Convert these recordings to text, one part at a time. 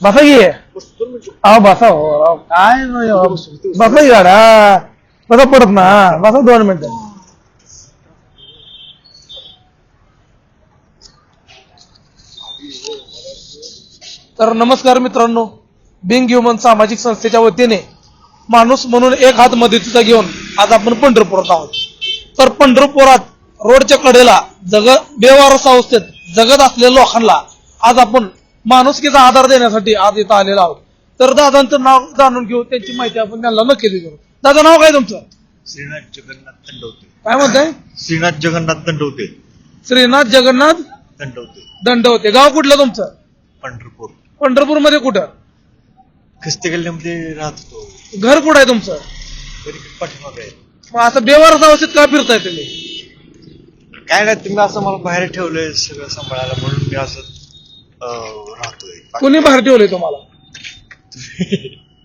बसा की अहो बसा हो राव काय नाही हो. बसा की गाडा बसा पडत ना बसा दोन मिनिटं। तर नमस्कार मित्रांनो बिंग ह्युमन सामाजिक संस्थेच्या वतीने माणूस म्हणून एक हात मदतीचा घेऊन आज आपण पंढरपुरात आहोत. तर पंढरपुरात रोडच्या कडेला जग बेवारस अवस्थेत जगत असलेल्या लोकांना आज आपण माणुसकीचा आधार देण्यासाठी आज इथं आलेलो आहोत. तर दादांचं नाव जाणून घेऊ त्यांची माहिती आपण त्यांना नक्की देऊ. दादा नाव काय तुमचं? श्रीनाथ जगन्नाथ दंडवते काय म्हणताय? श्रीनाथ जगन्नाथ दंडवते श्रीनाथ जगन्नाथ दंडवते दंडवते गाव कुठलं तुमचं? पंढरपूर. पंढरपूरमध्ये कुठं? खिस्ते गल्ल्यामध्ये राहत. होतो घर कुठं आहे तुमचं? तरी पाठीमागे आहे. मग असं बेवारस अवस्थेत का फिरताय तुम्ही? काय नाही तुम्ही असं मला बाहेर ठेवलंय सगळं सांभाळायला म्हणून मी असं राहतोय कोणी बाहेर ठेवलंय तुम्हाला?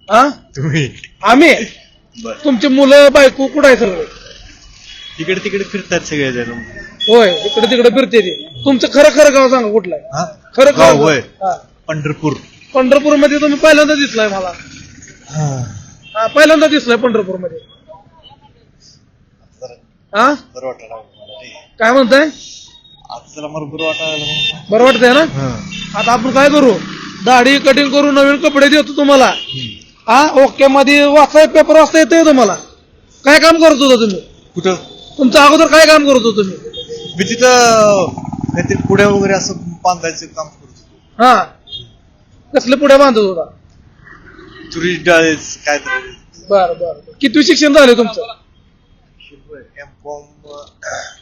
हा तुम्ही. आम्ही? बर. तुमची मुलं बायको कुठं आहे सगळे? तिकडे तिकडे फिरतात सगळे जण होय इकडे तिकडे फिरते ते. तुमचं खरं खरं गाव सांगा कुठलं आहे? हा? खरं गाव होय. हा. पंढरपूर. पंढरपूरमध्ये तुम्ही पहिल्यांदा दिसलाय मला. हा, पहिल्यांदा दिसलाय पंढरपूरमध्ये जरा हा बरं वाटायला लागलं मला रे. काय म्हणताय? आज जरा मला बरं वाटायला बरं वाटतंय ना? हा. आता आपण काय करू? दाढी कटिंग करू नवीन कपडे देतो तुम्हाला. हा? ओके मध्ये वाचाय पेपर वाचता येतोय तुम्हाला. काय काम करत होता तुम्ही? कुठं? तुमचं अगोदर काय काम करत होतो तुम्ही? मी तिथं काहीतरी पुढ्या वगैरे असं बांधायचं काम करत होतो. हा. कसले पुढे बांधत होता? तुरी डाळीच काय तरी बर बर. किती शिक्षण झाले तुमचं? एम कॉम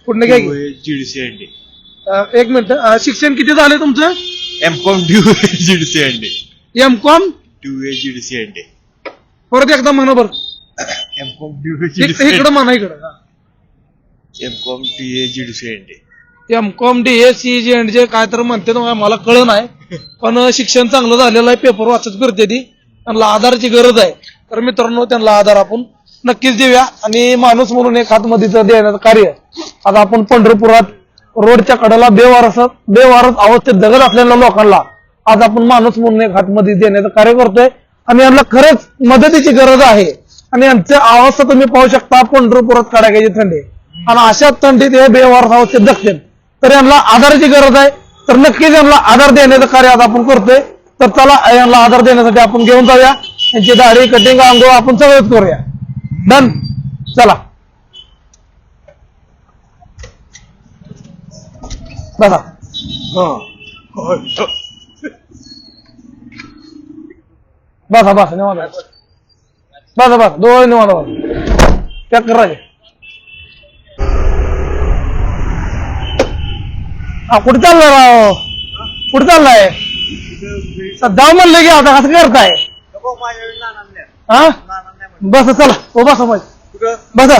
पुढे काय की? जीडीसी अंडे अं, एक मिनिट. अं, शिक्षण किती झाले तुमचं? एम कॉम ड्यू जीडीसी अंडे एम कॉम ड्यू जीडीसी अंडे परत एकदा म्हणा बरं. एम कॉम ड्यू इक- इकडं म्हणा इकडं. एम कॉम टी जीडीसी अंडे M com D S C G end जे काय तर म्हणते ना, मला कळ नाही. पण शिक्षण चांगलं झालेलं आहे. पेपर वाचत फिरते ती. त्यांना आधारची गरज आहे. तर मित्रांनो त्यांना आधार आपण नक्कीच देऊया. आणि माणूस म्हणून एक हातमधीचं देण्याचं कार्य आता आपण पंढरपुरात रोडच्या कडेला बेवारस बेवारस अवस्थेत जगत असलेल्या लोकांना आज आपण माणूस म्हणून एक हातमध्ये देण्याचं कार्य करतोय. आणि यांना खरंच मदतीची गरज आहे. आणि यांचे अवस्था तुम्ही पाहू शकता पंढरपुरात कडाक्याची थंडी. आणि अशा थंडीत हे बेवारस अवस्थेत जगतील. तर यांना आधाराची गरज आहे. तर नक्कीच यांना आधार देण्याचं कार्य आज आपण करतोय. तर चला यांना आधार देण्यासाठी आपण घेऊन जाऊया. यांची दाढी कटिंग आंघोळ आपण सगळंच करूया. डन. चला. बसा बसा बसा निवांत बसा. बसा बसा दोन निवांत बसा. चेक करायचे हा कुठे चाललाय राव कुठे चाललाय? सध्या म्हणलं की आता कसं करताय? हा? बसा चला. हो बसा मग बसा.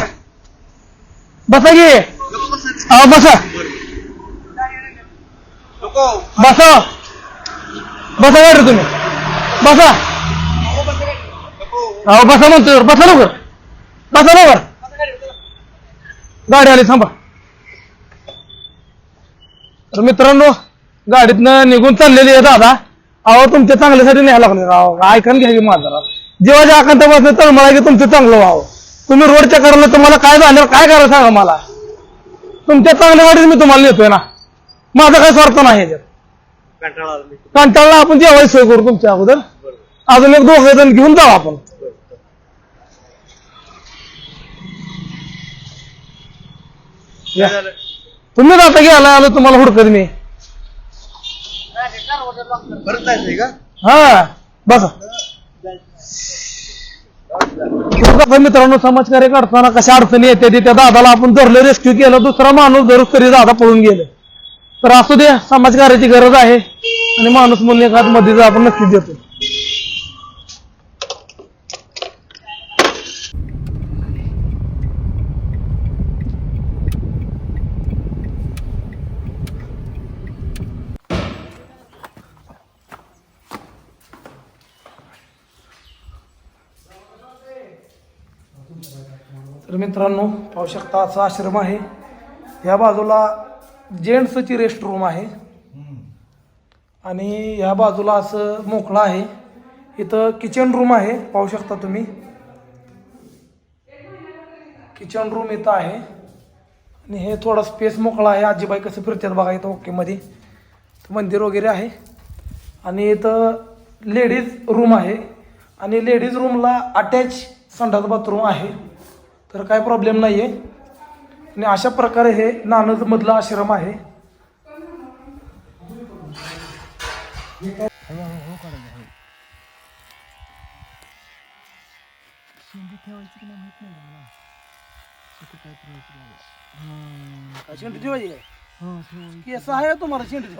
बसा की. हा बसा. बसा. बसा गाडी तुम्ही. बसा. अहो बसा म्हणतो बसा लवकर. बसा लवकर. गाडी आली थांबा. तर मित्रांनो गाडीतनं निघून चाललेली आहे दादा. अहो तुमच्या चांगल्यासाठी न्यायला लागले राव ऐकून घ्या की माझा राव. जीवाच्या आकांत बसलं तळमळा की तुमचं चांगलं व्हावं. तुम्ही रोडच्या करायला तुम्हाला काय झालं काय करायला सांगा मला. तुमच्या चांगल्या गाडीत मी तुम्हाला नेतोय ना. माझा काय स्वार्थ नाही ह्याच्यात कंटाळला आपण जेवायची सोय करू तुमच्या अगोदर. अजून एक दोघं जण घेऊन जाऊ आपण. या. तुम्ही जाता घ्यायला आलो तुम्हाला हुडकत मी. हा बसा. मित्रांनो समाजकार्य करताना कशा अडचणी येते ते त्या दादाला आपण धरलं रेस्क्यू केलं दुसरा माणूस धरूच तरी दादा पळून गेले. तर असू दे समाजकार्याची गरज आहे आणि माणूस म्हणून एखादमध्ये आपण नक्कीच देतो. तर मित्रांनो पाहू शकता असा आश्रम आहे. या बाजूला जेंट्सची रेस्ट रूम आहे. आणि ह्या बाजूला असं मोकळं आहे. इथं किचन रूम आहे. पाहू शकता तुम्ही. किचन रूम इथं आहे. आणि हे थोडा स्पेस मोकळा आहे. आजीबाई कसं फिरतात बघा इथं ओकेमध्ये मंदिर वगैरे आहे. आणि इथं लेडीज रूम आहे. आणि लेडीज रूमला अटॅच संडास बाथरूम आहे. तर काय प्रॉब्लेम नाही आहे आणि अशा प्रकारे हे नानदमधलं आश्रम आहे. काय शेंडी ठेवायची काय? केस आहे तुम्हाला शेंडी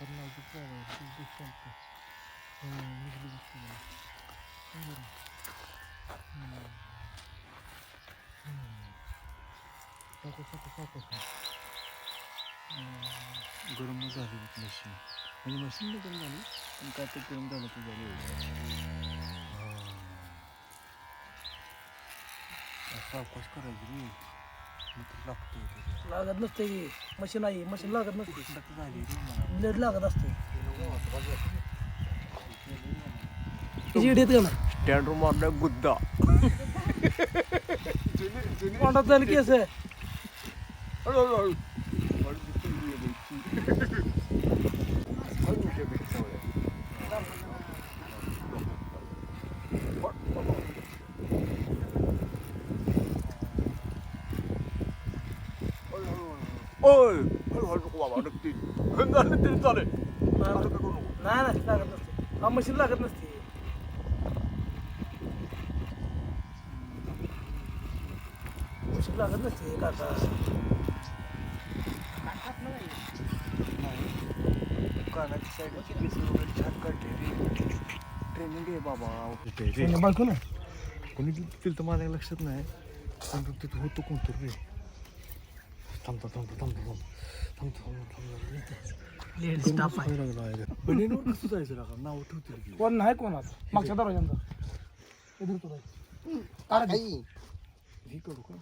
ठेवायला गरम झाली मशीन म्हणजे मशीन गरम झाली पण काय ते गरम झालं तर झाली सावकाश करायची रे मग ते लागतं नसते मशीन आहे मशीन लागत नसते. ब्लेड लागत असते. किती येत का ना स्टँड रूम आपल्या गुद्दा. जाईल केस. आहे ओय हळूहळू नको बाबा नक्की. झालं तरी चालेल. नाही नाही लागत नसते. हा मशीन लागत नसते. मशीन लागत नसते काका कानाची साईड केस वगैरे छान ट्रेनिंग आहे बाबा. रे बायको ना कोणी तिथं तर माझ्या लक्षात नाही. पण तो तिथं होतो कोणतं रे. थांबतो थांबतो थांबतो थांबतो थांबतो थांबतो कसं जायचं लागा नाव ठेवतील कोण नाही कोण आता मागच्या दरवाज्यांचा इधर तो राहील हे करू का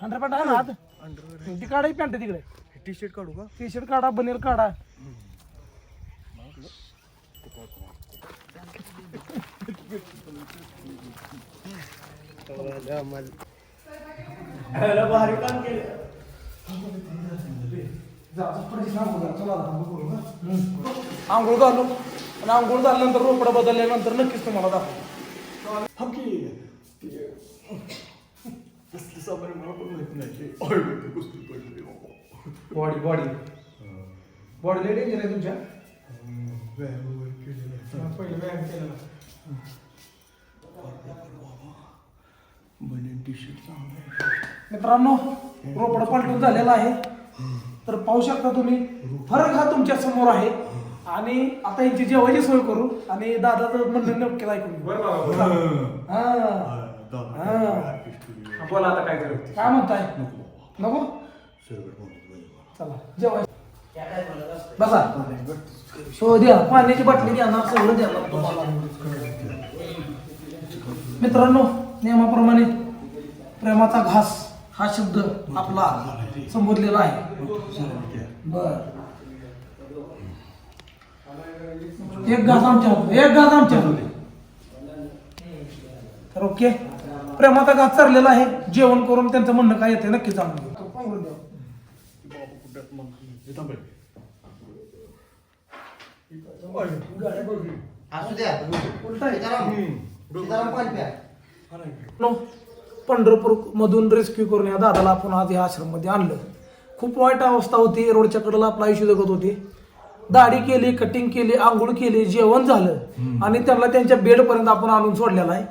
हंड्रेड पॅन्ट आहे ना आत अंडरवेअर ती काढा पॅन्ट तिकडे टी शर्ट काढू का टी शर्ट काढा बनेल काढा आंघोळ घालू आणि आंघोळ झाल्यानंतर रोपडा बदलल्यानंतर नक्कीच तुम्हाला दाखवू कसली सामान मला पण माहिती नाही. ऑलरेडी कुस्ती पडली बॉडी बॉडी. बॉडी लय डेंजर आहे तुमच्या. व्यायाम वगैरे केलेला पहिले व्यायाम केलेला. बनेन टी शर्ट चांगला मित्रांनो रोपड पलटून झालेला आहे. तर पाहू शकता तुम्ही फरक हा तुमच्यासमोर आहे. आणि आता यांची जेवायची सोय करू. आणि दादाचं म्हणणं नक्की ऐकून घेऊ. हा. हा. बोला आता काय करायचं काय म्हणताय? नको. चला जेवाय बसा. हो द्या. पाण्याची बाटली द्या ना सगळं द्या ना. तुम्हाला मित्रांनो नियमाप्रमाणे प्रेमाचा घास हा शब्द आपला संबोधलेला आहे. बर. एक घास आमच्या एक घास आमच्या तर ओके. प्रेमाचा घास चाललेला आहे. जेवण करून त्यांचं म्हणणं काय येते नक्की जाणून घेऊ. असू द्या. उलटा आहे. सीताराम पंढरपूर मधून रेस्क्यू करून या दादाला आपण आज या आश्रममध्ये आणलं. खूप वाईट अवस्था होती रोडच्या कडेला आपलं आयुष्य जगत होते. दाढी केली कटिंग केली आंघोळ केली जेवण झालं. आणि त्यांना त्यांच्या बेड पर्यंत आपण आणून सोडलेला आहे.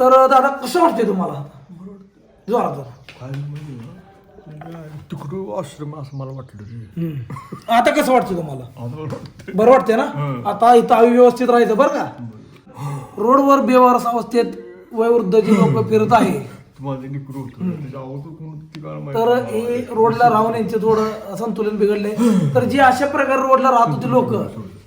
तर दादा कसं वाटते तुम्हाला? जोरात म्हणजे? आश्रम असं मला वाटलं. आता कसं वाटतं तुम्हाला? बरं वाटते ना? आता इथं व्यवस्थित राहायचं बरं का? रोडवर बेवारस अवस्थेत वयोवृद्ध जे लोक फिरत आहे तर हे रोडला राहून यांचे थोडं संतुलन बिघडले तर जे अशा प्रकारे रोडला राहत होते लोक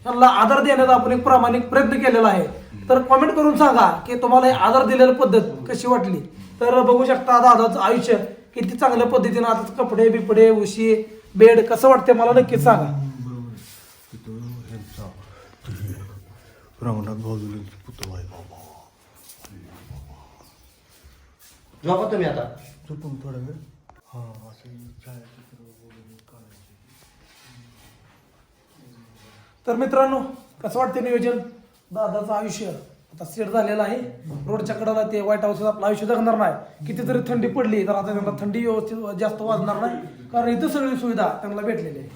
त्यांना आधार देण्याचा आपण एक प्रामाणिक प्रयत्न केलेला आहे. तर कमेंट करून सांगा की तुम्हाला हे आधार दिलेली पद्धत कशी वाटली? तर बघू शकता दादाचं आयुष्य किती चांगल्या पद्धतीनं आता कपडे बिपडे उशी बेड कसं वाटते मला नक्कीच सांगा. रंगनाथ बाजूला पुतळा आहे बाबा झोपा तुम्ही आता. चुकून थोडा वेळ. हा असं छायाचित्र वगैरे काढायचे. तर मित्रांनो कसं वाटतं नियोजन? दादाचं आयुष्य आता सेट झालेलं आहे. रोडच्या कडेला ते व्हाईट हाऊस आपलं आयुष्य जगणार नाही. कितीतरी थंडी पडली तर आता त्यांना थंडी व्यवस्थित जास्त वाजणार नाही. कारण इथं सगळी सुविधा त्यांना भेटलेली आहे.